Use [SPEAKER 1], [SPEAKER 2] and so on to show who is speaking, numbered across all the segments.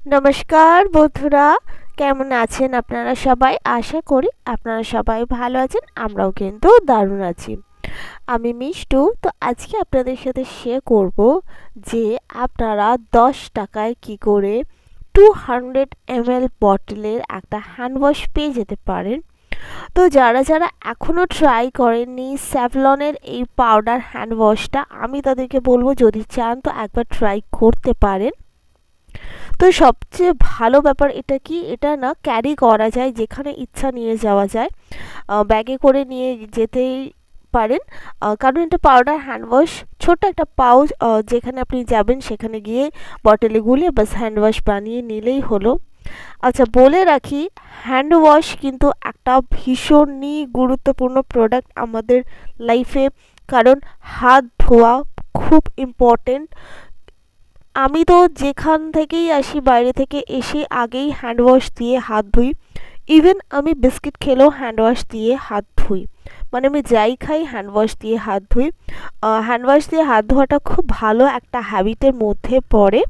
[SPEAKER 1] নমস্কার বন্ধুরা, কেমন আছেন আপনারা সবাই? আশা করি আপনারা সবাই ভালো আছেন, আমরাও কিন্তু দারুণ আছি। আমি মিষ্টু, তো আজকে আপনাদের সাথে শেয়ার করব যে আপনারা দশ টাকায় কি করে টু হান্ড্রেড এমএল বটলের একটা হ্যান্ড ওয়াশ পেয়ে যেতে পারেন। তো যারা যারা এখনও ট্রাই করেননি স্যাভলনের এই পাউডার হ্যান্ড ওয়াশটা আমি তাদেরকে বলব যদি চান তো একবার ট্রাই করতে পারেন। তো সবচেয়ে ভালো ব্যাপার এটা কি? এটা না ক্যারি করা যায়, যেখানে ইচ্ছা নিয়ে যাওয়া যায়। ব্যাগে করে নিয়ে যেতেই পারেন। কারণ এটা পাউডার হ্যান্ড ওয়াশ ছোট্ট একটা পাউচ যেখানে আপনি যাবেন সেখানে গিয়ে বটলে গুলিয়ে বাস হ্যান্ড ওয়াশ বানিয়ে নিলেই হলো। আচ্ছা বলে রাখি হ্যান্ড ওয়াশ কিন্তু একটা ভীষণই গুরুত্বপূর্ণ প্রোডাক্ট আমাদের লাইফে কারণ হাত ধোয়া খুব ইম্পর্টেন্ট আমি তো যেখান থেকেই আসি, বাইরে থেকে এসে আগেই হ্যান্ড ওয়াশ দিয়ে হাত ধুই। ইভেন আমি বিস্কিট খেলেও হ্যান্ড ওয়াশ দিয়ে হাত ধুই। মানে আমি যাই খাই হ্যান্ড ওয়াশ দিয়ে হাত ধুই। হ্যান্ড ওয়াশ দিয়ে হাত ধোয়াটা খুব ভালো একটা হ্যাবিটের মধ্যে পড়ে।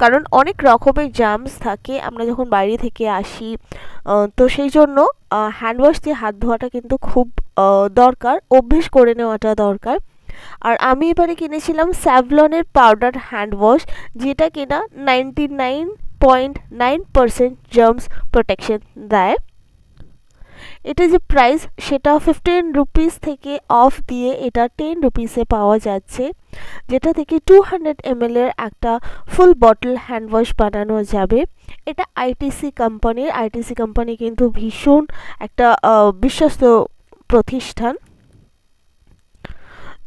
[SPEAKER 1] কারণ অনেক রকমের জার্মস থাকে, আমরা যখন বাইরে থেকে আসি তো সেই জন্য হ্যান্ড ওয়াশ দিয়ে হাত ধোয়াটা কিন্তু খুব দরকার, অভ্যেস করে নেওয়াটা দরকার। আর আমি এবারে কিনেছিলাম স্যাভলনের পাউডার হ্যান্ড ওয়াশ, যেটা কিনা ninety nine point nine percent germs protection দেয়। এটা যে প্রাইস সেটা ফিফটিন রুপিস থেকে অফ দিয়ে এটা টেন রুপিসে পাওয়া যাচ্ছে, যেটা থেকে টু হান্ড্রেড এর একটা ফুল বটল হ্যান্ড ওয়াশ বানানো যাবে। এটা আইটিসি কোম্পানির আইটিসি কোম্পানি কিন্তু ভীষণ একটা বিশ্বস্ত প্রতিষ্ঠান।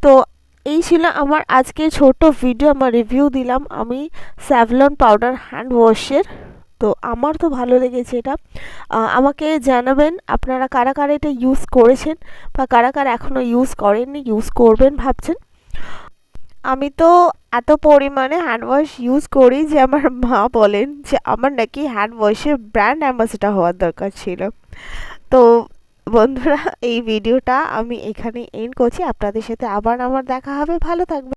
[SPEAKER 1] তো এই ছিল আমার আজকে ছোট ভিডিও আমার রিভিউ দিলাম আমি স্যাভলন পাউডার হ্যান্ড ওয়াশের তো আমার তো ভালো লেগেছে এটা। আমাকে জানাবেন আপনারা কারা কারা এটা ইউজ করেছেন বা কারা কারা এখনও ইউজ করেননি ইউজ করবেন ভাবছেন। আমি তো এত পরিমাণে হ্যান্ড ওয়াশ ইউজ করি যে আমার মা বলেন যে আমার নাকি হ্যান্ড ওয়াশের ব্র্যান্ড অ্যাম্বাসেডার হওয়ার দরকার ছিল। তো বন্ধুরা, এই ভিডিওটা আমি এখানে এন্ড করছি। আপনাদের সাথে আবার আমার দেখা হবে। ভালো থাকবে